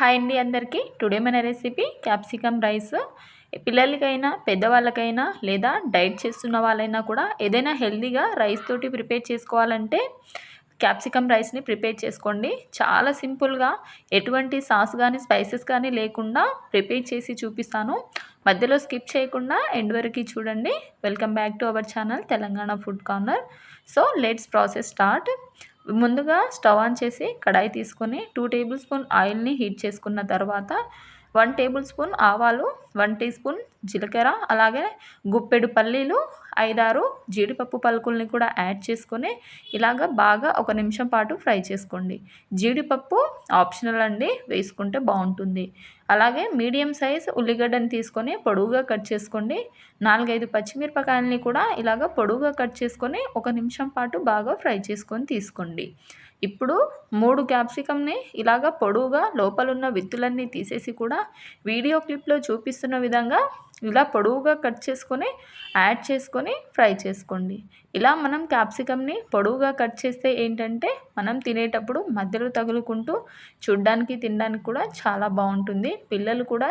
Hi అండి అందరికీ. Today మన రెసిపీ క్యాప్సికమ్ రైస్. పిల్లలకైనా పెద్దవాళ్ళకైనా లేదా డైట్ చేస్తున్న వాళ్ళైనా కూడా ఏదైనా హెల్తీగా రైస్ తోటి ప్రిపేర్ చేసుకోవాలంటే క్యాప్సికమ్ రైస్ని ప్రిపేర్ చేసుకోండి. చాలా సింపుల్గా ఎటువంటి సాస్ కానీ స్పైసెస్ కానీ లేకుండా ప్రిపేర్ చేసి చూపిస్తాను. మధ్యలో స్కిప్ చేయకుండా ఎండ్ వరకు చూడండి. Welcome back to our channel Telangana food corner. So let's process start. ముందుగా స్టవ్ ఆన్ చేసి కడాయి తీసుకొని టూ టేబుల్ స్పూన్ ఆయిల్ని హీట్ చేసుకున్న తర్వాత వన్ టేబుల్ స్పూన్ ఆవాలు వన్ టీ స్పూన్ జీలకర్ర అలాగే గుప్పెడు పల్లీలు ఐదారు జీడిపప్పు పలుకుల్ని కూడా యాడ్ చేసుకొని ఇలాగ బాగా ఒక నిమిషం పాటు ఫ్రై చేసుకోండి. జీడిపప్పు ఆప్షనల్ అండి వేసుకుంటే బాగుంటుంది. అలాగే మీడియం సైజ్ ఉల్లిగడ్డని తీసుకొని పొడువుగా కట్ చేసుకోండి. నాలుగైదు పచ్చిమిరపకాయలని కూడా ఇలాగ పొడువుగా కట్ చేసుకొని ఒక నిమిషం పాటు బాగా ఫ్రై చేసుకొని తీసుకోండి. ఇప్పుడు మూడు క్యాప్సికమ్ని ఇలాగ పొడవుగా లోపలున్న విత్తులన్నీ తీసేసి కూడా వీడియో క్లిప్లో చూపిస్తున్న విధంగా ఇలా పొడవుగా కట్ చేసుకొని యాడ్ చేసుకొని ఫ్రై చేసుకోండి. ఇలా మనం క్యాప్సికమ్ని పొడవుగా కట్ చేస్తే ఏంటంటే మనం తినేటప్పుడు మధ్యలో తగులుకుంటూ చూడ్డానికి తినడానికి కూడా చాలా బాగుంటుంది. పిల్లలు కూడా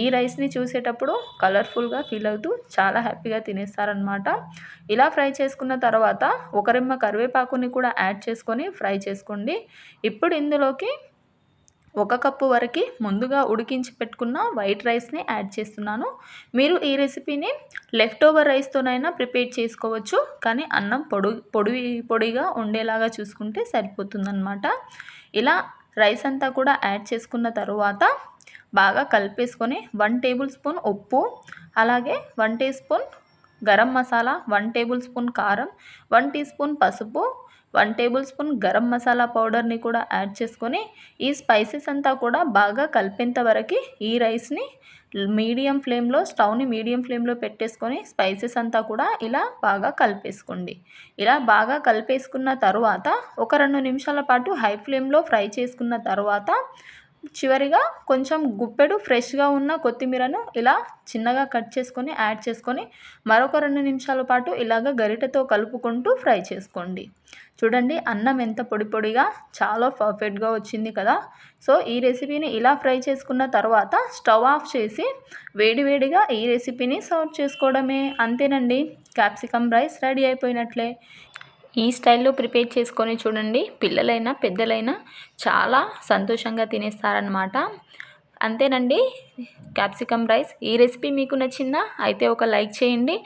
ఈ రైస్ని చూసేటప్పుడు కలర్ఫుల్గా ఫీల్ అవుతూ చాలా హ్యాపీగా తినేస్తారనమాట ఇలా ఫ్రై చేసుకున్న తర్వాత ఒకరెమ్మ కరివేపాకుని కూడా యాడ్ చేసుకొని ఫ్రై చేసుకోండి. ఇప్పుడు ఇందులోకి ఒక కప్పు వరకు ముందుగా ఉడికించి పెట్టుకున్న వైట్ రైస్ని యాడ్ చేస్తున్నాను. మీరు ఈ రెసిపీని లెఫ్ట్ ఓవర్ రైస్తోనైనా ప్రిపేర్ చేసుకోవచ్చు. కానీ అన్నం పొడి పొడి పొడిగా ఉండేలాగా చూసుకుంటే సరిపోతుందన్నమాట. ఇలా రైస్ అంతా కూడా యాడ్ చేసుకున్న తర్వాత బాగా కలిపేసుకొని వన్ టేబుల్ స్పూన్ ఉప్పు అలాగే one teaspoon garam masala one tablespoon కారం వన్ టీ స్పూన్ పసుపు one tablespoon garam masala పౌడర్ని కూడా యాడ్ చేసుకొని ఈ స్పైసెస్ అంతా కూడా బాగా కలిపేంత వరకు ఈ రైస్ని మీడియం ఫ్లేమ్లో స్టవ్ని మీడియం ఫ్లేమ్లో పెట్టేసుకొని స్పైసెస్ అంతా కూడా ఇలా బాగా కలిపేసుకోండి. ఇలా బాగా కలిపేసుకున్న తర్వాత ఒక రెండు నిమిషాల పాటు హై ఫ్లేమ్లో ఫ్రై చేసుకున్న తర్వాత చివరిగా కొంచెం గుప్పెడు ఫ్రెష్గా ఉన్న కొత్తిమీరను ఇలా చిన్నగా కట్ చేసుకొని యాడ్ చేసుకొని మరొక రెండు నిమిషాల పాటు ఇలాగ గరిటెతో కలుపుకుంటూ ఫ్రై చేసుకోండి. చూడండి అన్నం ఎంత పొడి పొడిగా చాలా పర్ఫెక్ట్గా వచ్చింది కదా. సో ఈ రెసిపీని ఇలా ఫ్రై చేసుకున్న తర్వాత స్టవ్ ఆఫ్ చేసి వేడివేడిగా ఈ రెసిపీని సర్వ్ చేసుకోవడమే. అంతేనండి. క్యాప్సికమ్ రైస్ రెడీ అయిపోయినట్లే. ఈ స్టైల్లో ప్రిపేర్ చేసుకొని చూడండి. పిల్లలైనా పెద్దలైనా చాలా సంతోషంగా తినేస్తారనమాట అంతేనండి. Capsicum rice. ఈ రెసిపీ మీకు నచ్చిందా? అయితే ఒక లైక్ చేయండి.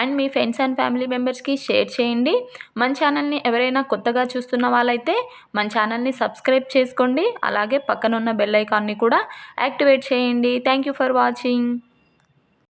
అండ్ మీ ఫ్రెండ్స్ అండ్ ఫ్యామిలీ మెంబర్స్కి షేర్ చేయండి. మన ఛానల్ని ఎవరైనా కొత్తగా చూస్తున్న వాళ్ళైతే మన ఛానల్ని సబ్స్క్రైబ్ చేసుకోండి. అలాగే పక్కనున్న బెల్ ఐకాన్ని కూడా యాక్టివేట్ చేయండి. Thank you for watching.